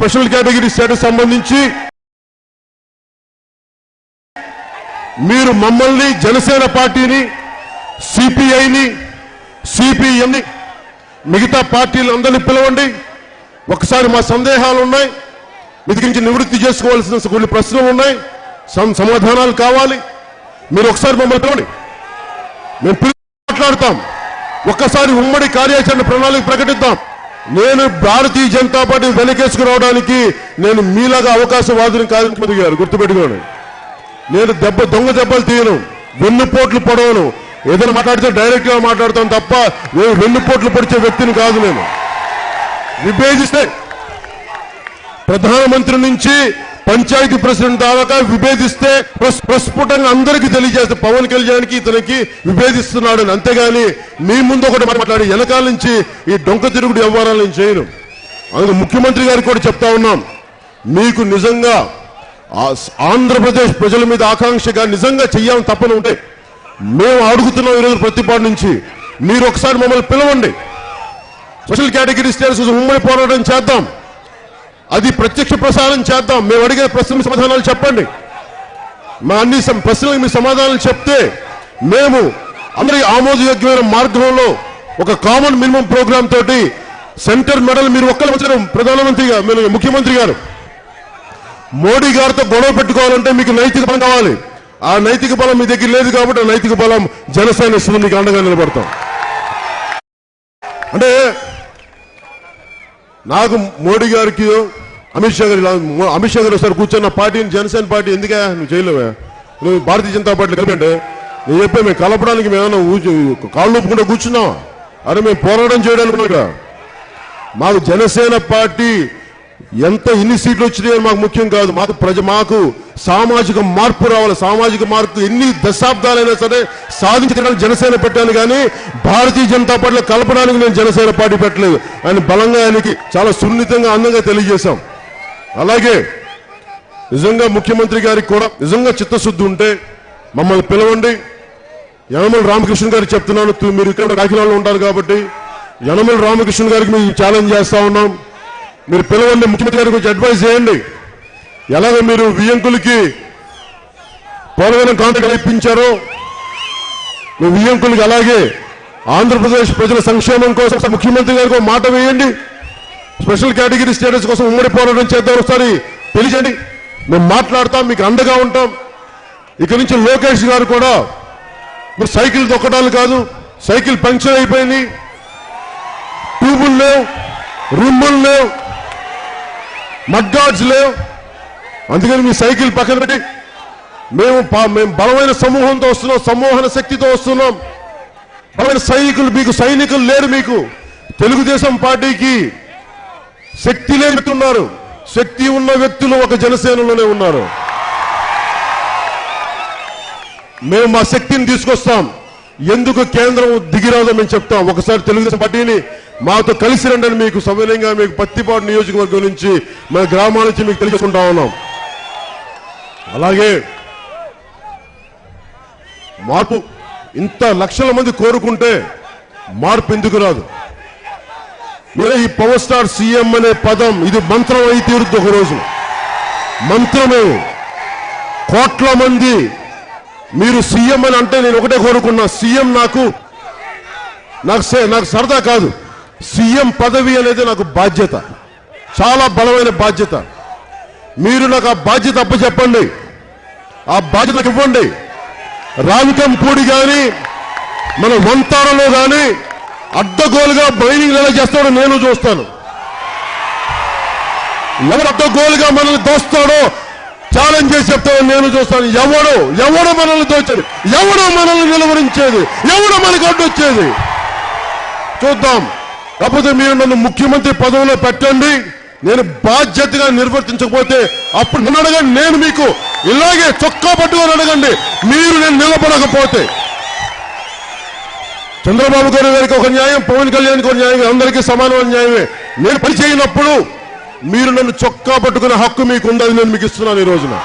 Special category status సంబంధించి మీరు మమ్మల్ని జనసేన పార్టీని సిపిఐని సిపిఎంని మిగతా పార్టీలందరినీ పిలవండి. ఒకసారి మా సందేహాలు ఉన్నాయి. మీ నుంచి నివృత్తి చేసుకోవాల్సిన కొన్ని ప్రశ్నలు ఉన్నాయి. సమాధానాలు కావాలి. మీరు ఒకసారి మమ్మల్ని పిలవండి. మేము మాట్లాడతాం. ఒక్కసారి ఉమ్మడి కార్యాచరణ ప్రణాళిక ప్రకటిద్దాం. నేను భారతీయ జనతా పార్టీ వెనకేసుకు రావడానికి నేను మీలాగా అవకాశవాదిని కాదు ముఖ్యమంత్రి గారు గుర్తుపెట్టుకోండి. నేను దెబ్బ దొంగ దెబ్బలు తీయను వెన్నుపోట్లు పొడవను. ఏదైనా మాట్లాడితే డైరెక్ట్గా మాట్లాడతాను తప్ప నేను వెన్నుపోట్లు పొడిచే వ్యక్తిని కాదు నేను. విభేదిస్తే ప్రధానమంత్రి నుంచి పంచాయతీ ప్రెసిడెంట్ దాకా విభేదిస్తే ప్రస్ఫుటంగా అందరికీ తెలియజేస్తే పవన్ కళ్యాణ్కి ఇతనికి విభేదిస్తున్నాడు అని అంతేగాని మీ ముందు ఒకటి మాట్లాడి వెనకాల నుంచి ఈ డొంక తిరుగుడు వ్యవహారాలు నేను చేయను. అందుకు ముఖ్యమంత్రి గారికి కూడా చెప్తా ఉన్నాం. మీకు నిజంగా ఆ- ఆంధ్రప్రదేశ్ ప్రజల మీద ఆకాంక్షగా నిజంగా చెయ్యాలని తప్పని ఉంటే మేము అడుగుతున్నాం ఈరోజు ప్రతిపాటు నుంచి మీరు ఒకసారి మమ్మల్ని పిలవండి. స్పెషల్ కేటగిరీ స్టేటస్ ఉమ్మడి పోరాటం చేద్దాం. అది ప్రత్యక్ష ప్రసారం చేద్దాం. మేము అడిగిన ప్రశ్నలకు సమాధానాలు చెప్పండి. మా అన్ని ప్రశ్నలకు మీ సమాధానాలు చెప్తే మేము అందరి ఆమోదయోగ్యమైన మార్గంలో ఒక కామన్ మినిమం ప్రోగ్రామ్ తోటి సెంటర్ మెడల్ మీరు ఒక్కరు వచ్చారు. ప్రధానమంత్రి గారు ముఖ్యమంత్రి గారు. మోడీ గారితో గొడవ పెట్టుకోవాలంటే మీకు నైతిక బలం కావాలి. ఆ నైతిక బలం మీ దగ్గర లేదు కాబట్టి ఆ నైతిక బలం జనసేన ఇస్తుంది మీకు అండగా నిలబడతాం. అంటే నాకు మోడీ గారికి అమిత్ షా గారు అమిత్ షా గారు ఒకసారి కూర్చున్న పార్టీని జనసేన పార్టీ ఎందుకే నువ్వు చేయలేవే? నువ్వు భారతీయ జనతా పార్టీ కలిపంటే నేను చెప్పే మేము కలపడానికి మేమన్నా కాళ్ళు ఒప్పుకుంటే కూర్చున్నాం అరే మేము పోరాటం చేయడానికి మాకు జనసేన పార్టీ ఎంత ఎన్ని సీట్లు వచ్చినాయో మాకు ముఖ్యం కాదు. మాకు ప్రజ మాకు సామాజిక మార్పు రావాలి. సామాజిక మార్పు ఎన్ని దశాబ్దాలైనా సరే సాధించడానికి జనసేన పెట్టాను కానీ భారతీయ జనతా పార్టీలో కలపడానికి నేను జనసేన పార్టీ పెట్టలేదు. ఆయన బలంగా ఆయనకి చాలా సున్నితంగా అందంగా తెలియజేశాం. అలాగే నిజంగా ముఖ్యమంత్రి గారికి కూడా నిజంగా చిత్తశుద్ధి ఉంటే మమ్మల్ని పిలవండి. యనమల రామకృష్ణ గారికి చెప్తున్నాను మీరు ఇక్కడ కాకినాడలో ఉంటారు కాబట్టి యనమల రామకృష్ణ గారికి మేము ఛాలెంజ్ చేస్తా ఉన్నాం. మీరు పిలవండి ముఖ్యమంత్రి గారికి కొంచెం అడ్వైజ్ చేయండి. ఎలాగ మీరు వియ్యంకులకి పోలవరం కాంట్రాక్ట్ ఇప్పించారో మీ వియ్యంకులకి అలాగే ఆంధ్రప్రదేశ్ ప్రజల సంక్షేమం కోసం ముఖ్యమంత్రి గారికి ఒక మాట వేయండి. స్పెషల్ కేటగిరీ స్టేటస్ కోసం ఉమ్మడి పోరాటం చేద్దాం ఒకసారి తెలియజండి మేము మాట్లాడతాం మీకు అండగా ఉంటాం. ఇక నుంచి లోకేష్ గారు కూడా మీరు సైకిల్ దొక్కడాలు కాదు సైకిల్ పంక్చర్ అయిపోయింది. ట్యూబులు లేవు రూములు లేవు. మడ్గాడ్స్ లేవు. అందుకని మీ సైకిల్ పక్కన పెట్టి మేము మేము బలమైన సమూహంతో వస్తున్నాం సమూహన శక్తితో వస్తున్నాం. బలమైన సైనికులు మీకు సైనికులు లేరు మీకు. తెలుగుదేశం పార్టీకి శక్తి లేని శక్తి ఉన్న వ్యక్తులు ఒక జనసేనలోనే ఉన్నారు. మేము మా శక్తిని తీసుకొస్తాం. ఎందుకు కేంద్రం దిగిరాదో మేము చెప్తాం. ఒకసారి తెలుగుదేశం పార్టీని మాతో కలిసి రండి మీకు సవినయంగా మీకు పత్తిపాటు నియోజకవర్గం నుంచి మన గ్రామాల నుంచి మీకు తెలుసుకుంటా ఉన్నాం. అలాగే మార్పు ఇంత లక్షల మంది కోరుకుంటే మార్పు ఎందుకు రాదు? మీరే ఈ పవర్ స్టార్ సీఎం అనే పదం ఇది మంత్రం అయి తీరుద్ది ఒక రోజు మంత్రమే. కోట్ల మంది మీరు సీఎం అని అంటే నేను ఒకటే కోరుకున్నా సీఎం నాకు నాకు నాకు సరదా కాదు. సీఎం పదవి అనేది నాకు బాధ్యత. చాలా బలమైన బాధ్యత. మీరు నాకు ఆ బాధ్యత అప్పచెప్పండి. ఆ బాధ్యత ఇవ్వండి. రావికంపూడి కానీ మన వంతారలో కానీ అడ్డగోలుగా బైనింగ్ ఎలా చేస్తాడో నేను చూస్తాను. ఎవరు అడ్డగోలుగా మనల్ని దోస్తాడో ఛాలెంజ్ చేసి చెప్తాడో నేను చూస్తాను. ఎవడు ఎవడు మనల్ని దోచేది ఎవడు మనల్ని నిలవరించేది? ఎవడు మనకు అడ్డొచ్చేది? చూద్దాం. కాకపోతే మీరు నన్ను ముఖ్యమంత్రి పదవిలో పెట్టండి. నేను బాధ్యతగా నిర్వర్తించకపోతే అప్పుడు నన్ను అడగండి నేను మీకు ఇలాగే చొక్కా పట్టుకొని అడగండి. మీరు నేను నిలబడకపోతే. చంద్రబాబు గారి గారికి ఒక న్యాయం పవన్ కళ్యాణ్కి ఒక న్యాయం అందరికీ సమానమైన న్యాయమే. నేను పని చేయనప్పుడు మీరు నన్ను చొక్కా పట్టుకునే హక్కు మీకు ఉందని నేను మీకు ఇస్తున్నాను ఈ రోజున.